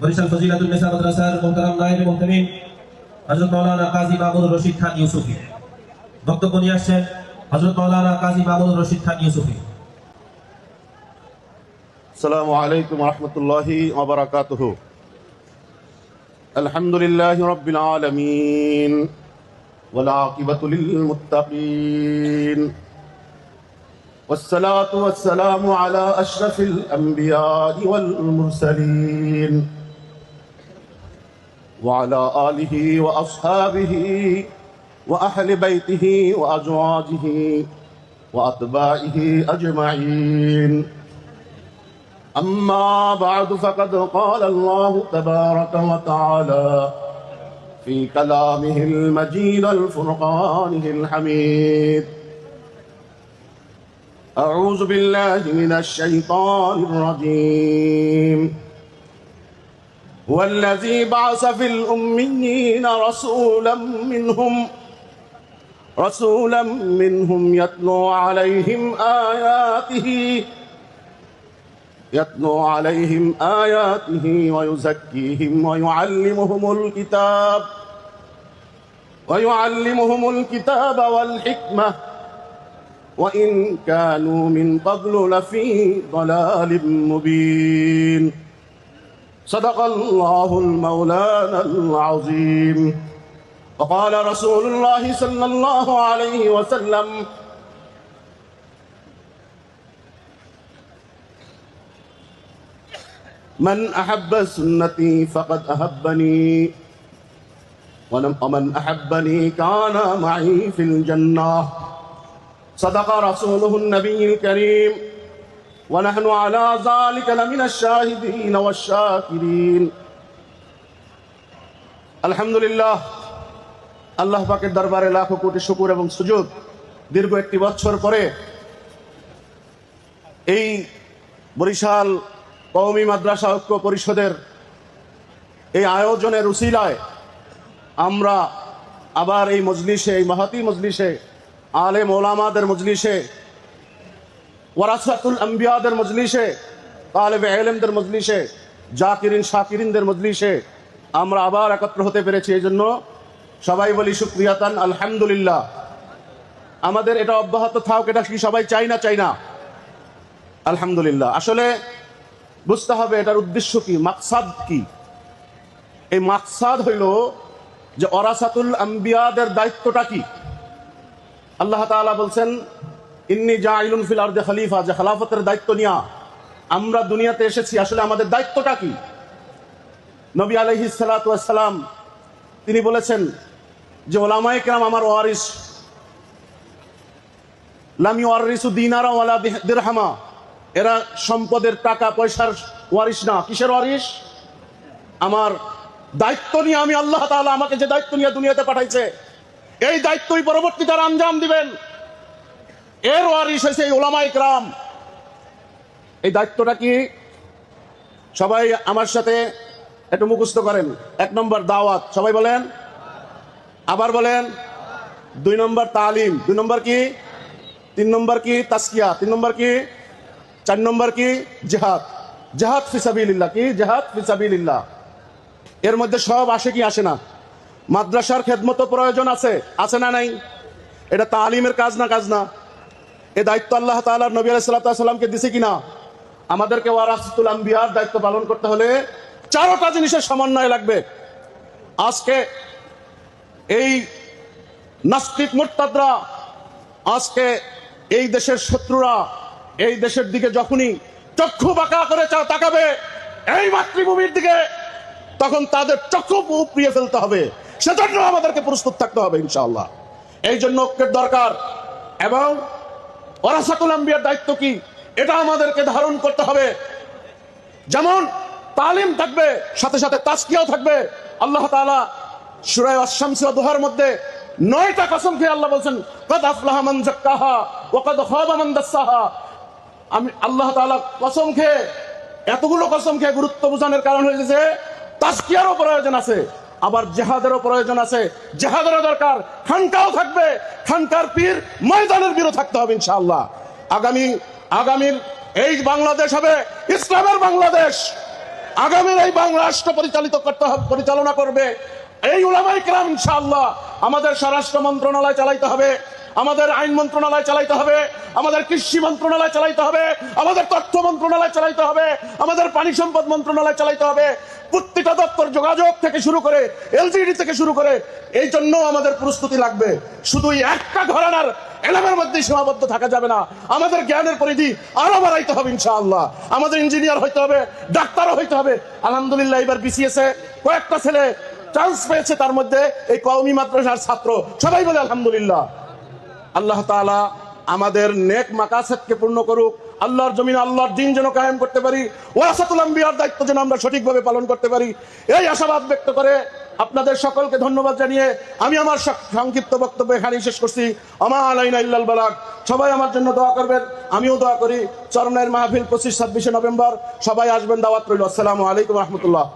বরিশাল ফজিলাতুল নিসা মাদ্রাসার মোহতারাম নায়েব মুহতামিম হযরত মাওলানা কাজী মাহমুদ রশিদ খান ইউসুফি বক্তব্য নিয়ে আসছেন হযরত মাওলানা কাজী মাহমুদ রশিদ খান ইউসুফি السلام عليكم ورحمة الله وبركاته الحمد لله رب العالمين والعاقبة للمتقين والصلاة والسلام على أشرف الأنبياء والمرسلين وعلى آله وأصحابه وأهل بيته وأزواجه وأتباعه أجمعين. أما بعد فقد قال الله تبارك وتعالى في كلامه المجيد الفرقانه الحميد. أعوذ بالله من الشيطان الرجيم. هو الذي بعث في الأميين رسولا منهم رسولا منهم يتلو عليهم آياته يتلو عليهم آياته ويزكيهم ويعلمهم الكتاب ويعلمهم الكتاب والحكمة وإن كانوا من قبل لفي ضلال مبين. صدق الله المولانا العظيم. وقال رسول الله صلى الله عليه وسلم من أحب سنتي فقد أحبني ومن أحبني كان معي في الجنة. صدق رسوله النبي الكريم ونحن على ذلك لمن الشاهدين والشاكرين الحمد لله আল্লাহ পাকের দরবারে লাখো কোটি শুকুর এবং সুযোগ দীর্ঘ একটি বছর পরে এই বরিশাল কওমি মাদ্রাসা ঐক্য পরিষদের এই আয়োজনের উসিলায় আমরা আবার এই মজলিসে এই মহাতি মজলিসে আলে মৌলামাদের মজলিসে, ওয়ারাসাতুল আম্বিয়াদের মজলিসে, তালেবে এলেমদের মজলিসে, জাকিরিন, শাকিরিনদের মজলিসে আমরা আবার একত্র হতে পেরেছি। এই জন্য সবাই বলি শুক্রিয়াতান আলহামদুলিল্লাহ। আমাদের এটা অব্যাহত থাক, এটা কি সবাই চাই না চাই না? আলহামদুলিল্লাহ। আসলে বুঝতে হবে এটার উদ্দেশ্য কি, মাকসাদ কি? এই মাকসাদ হইল যে অরাসাতুল আম্বিয়াদের দায়িত্বটা কি? আল্লাহ তাআলা বলছেন, ইন্নি জাইলুন ফিল আরদে খলিফা যে খেলাফতের দায়িত্ব নিয়া আমরা দুনিয়াতে এসেছি। আসলে আমাদের দায়িত্বটা কি? নবী আলাইহিস সালাতু ওয়াস সালাম তিনি বলেছেন যে, ওলামায়ে কেরাম আমার ওয়ারিস। লাম ইউয়ারিসু দিনারা ওয়ালা দিরহামা। এরা সম্পদের টাকা, পয়সার ওয়ারিস না। কিসের ওয়ারিস? আমার দায়িত্ব নিয়ে আমি আল্লাহ তাআলা আমাকে যে দায়িত্ব নিয়ে দুনিয়াতে পাঠাইছে এই দায়িত্বই পরবর্তী তারা আঞ্জাম দিবেন। এর ওয়ারিস হয়েছে এই ওলামাই গ্রাম এই দায়িত্বটা কি? সবাই আমার সাথে একটু মুখস্থ করেন। এক নম্বর দাওয়াত, সবাই বলেন? আবার বলেন? দুই নম্বর তালিম, দুই নম্বর কি? তিন নম্বর কি? তাস্কিয়া তিন নম্বর কি? চার নম্বর কি? জেহাদ। জেহাদ ফিসাবিল্লাহ কি? জেহাদ ফিসাবিল্লাহ এর মধ্যে সব আসে কি আসে না? মাদ্রাসার খেদমত প্রয়োজন আছে আছে না নাই? এটা তালিমের কাজ না কাজ না? এ দায়িত্ব আল্লাহ তাআলার নবী আলাইহিস সালামকে দিছে কিনা? আমাদেরকে ওয়ারাসতুল আম্বিয়ার দায়িত্ব পালন করতে হলে চারোটা জিনিসের সমন্বয় লাগবে। আজকে এই নাস্তিক মুরতাদরা, আজকে এই দেশের শত্রুরা, এই দেশের দিকে যখনই চক্ষু বাঁকা করে তাকাবে, এই মাতৃভূমির দিকে, তখন তাদের চক্ষু উপড়িয়ে ফেলতে হবে। সেজন্য আমাদেরকে প্রস্তুত থাকতে হবে, ইনশাআল্লাহ। এই জন্য ঐক্যের দরকার। এবং ওরাসাতুল আম্বিয়ার দায়িত্ব কি? এটা আমাদেরকে ধারণ করতে হবে। যেমন তালিম থাকবে, সাথে সাথে তাস্কিয়াও থাকবে। আল্লাহ তাআলা সূরা আশ-শামস ওয়া দুহার মধ্যে নয়টা কসম খেয়ে আল্লাহ বলছেন, কদ আফলাহা মান যাক্কাহা ওয়া কদ খাবা মান দাসসাহা আমি আল্লাহ তাআলা কসম খেয়ে, এতগুলো কসম খেয়ে গুরুত্ব বোঝানোর কারণ হয়েছে তাস্কিয়ারও প্রয়োজন আছে। আবার জেহাদেরও প্রয়োজন আছে। জেহাদেরও দরকার। খানকাও থাকবে। খানকার পীর ময়দানের বীরও থাকতে হবে ইনশাআল্লাহ। আগামী, আগামীর এই বাংলাদেশ হবে ইসলামের বাংলাদেশ। আগামীর এই বাংলা রাষ্ট্র পরিচালিত করতে হবে, পরিচালনা করবে। এই উলামাই কেরাম ইনশাআল্লাহ আমাদের স্বরাষ্ট্র মন্ত্রণালয় চালাইতে হবে, আমাদের আইন মন্ত্রণালয় চালাইতে হবে, আমাদের কৃষি মন্ত্রণালয় চালাইতে হবে, আমাদের তথ্য মন্ত্রণালয় চালাইতে হবে, আমাদের পানি সম্পদ মন্ত্রণালয় চালাইতে হবে। প্রত্যেকটা দপ্তর যোগাযোগ থেকে শুরু করে, এলজিডি থেকে শুরু করে, এই জন্য আমাদের প্রস্তুতি লাগবে। শুধু একটা ঘরানার এলাকার মধ্যে সীমাবদ্ধ থাকা যাবে না। আমাদের জ্ঞানের পরিধি আরও বাড়াইতে হবে ইনশাআল্লাহ। আমাদের ইঞ্জিনিয়ার হইতে হবে, ডাক্তারও হইতে হবে। আলহামদুলিল্লাহ, এবার বিসিএস এ কয়েকটা ছেলে চান্স পেয়েছে তার মধ্যে, এই কওমি মাদ্রাসার ছাত্র। সবাই বলে আলহামদুলিল্লাহ। আল্লাহ তাআলা আমাদের নেক মাকাসাদকে পূর্ণ করুক। আল্লাহর জমিন আল্লাহর দিন যেন কায়েম করতে পারি। ওয়াসাতুল আম্বিয়ার দায়িত্ব যেন আমরা সঠিকভাবে পালন করতে পারি। এই আশাবাদ ব্যক্ত করে আপনাদের সকলকে ধন্যবাদ জানিয়ে আমি আমার সংক্ষিপ্ত বক্তব্য এখানেই শেষ করছি। আমা আলাইনা ইল্লাল বালাগ। সবাই আমার জন্য দোয়া করবেন, আমিও দোয়া করি। চরমের মাহফিল পঁচিশ, ছাব্বিশে নভেম্বর। সবাই আসবেন দাওয়াত রইল। আসসালামু আলাইকুম রহমতুল্লাহ।